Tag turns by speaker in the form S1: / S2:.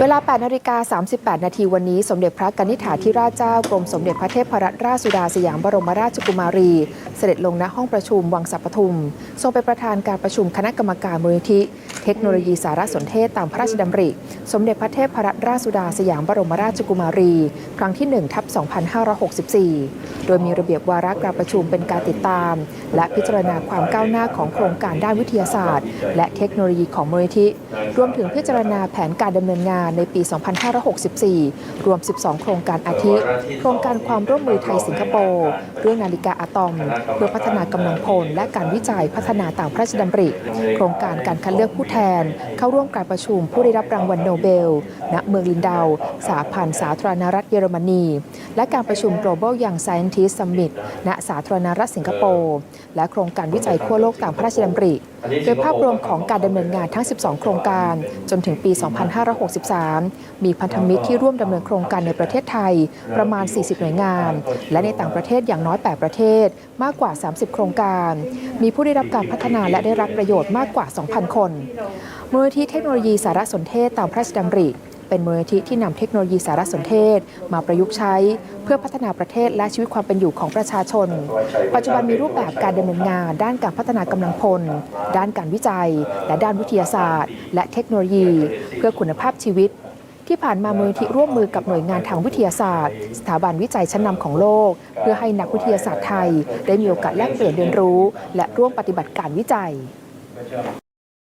S1: เวลา 8นาฬิกา38 นาทีวันนี้ สมเด็จพระกนิษฐาธิราชเจ้ากรมสมเด็จพระเทพรัตนราชสุดาสยามบรมราชกุมารี เสด็จลงณห้องประชุมวังสัปทุม ทรงเป็นประธานการประชุมคณะกรรมการมูลนิธิ เทคโนโลยีสารสนเทศตามพระราชดำริ สมเด็จพระเทพรัตนราชสุดาสยามบรมราชกุมารี ครั้งที่ 1 ทับ 2564 โดยมีระเบียบวาระการประชุมเป็นการติดตาม และพิจารณาความก้าวหน้าของโครงการด้านวิทยาศาสตร์ และเทคโนโลยีของมูลนิธิ รวมถึงพิจารณาแผนการดำเนินงานในปี 2564 รวม 12 โครงการอาทิ โครงการความร่วมมือไทยสิงคโปร์เรื่องนาฬิกาอะตอม เพื่อพัฒนากำลังพล และการวิจัยพัฒนาต่ามพระราชดำริ โครงการการคัดเลือกผู้แทน เข้าร่วมการประชุมผู้ได้รับรางวัลโนเบล ณ เมืองลินดาวสาพันธ์สาธารณรัฐเยอรมนี และการประชุม Global Young Scientist Summit ณสาธารณรัฐสิงคโปร์และโครงการวิจัยขั้วโลกตามพระราชดำริ โดยภาพรวมของการดำเนินงานทั้ง 12 โครงการ จนถึงปี 2563 มีพันธมิตรที่ร่วมดำเนินโครงการในประเทศไทยประมาณ 40 หน่วยงาน และในต่างประเทศอย่างน้อย 8 ประเทศมากกว่า 30 โครงการ มีผู้ได้รับการพัฒนาและได้รับประโยชน์มากกว่า 2,000 คนมูลนิธิเทคโนโลยีสารสนเทศตามพระราชดำริ เป็นมูลนิธิที่นำเทคโนโลยีสารสนเทศ มาประยุกต์ใช้ เพื่อพัฒนาประเทศและชีวิตความเป็นอยู่ของประชาชน ปัจจุบันมีรูปแบบการดำเนินงาน ด้านการพัฒนากำลังพล ด้านการวิจัย และด้านวิทยาศาสตร์ และเทคโนโลยี เพื่อคุณภาพชีวิตที่ผ่านมามูลนิธิร่วมมือกับหน่วยงานทางวิทยาศาสตร์ สถาบันวิจัยชั้นนำของโลก เพื่อให้นักวิทยาศาสตร์ไทย ได้มีโอกาสแลกเปลี่ยนเรียนรู้ และร่วมปฏิบัติการวิจัย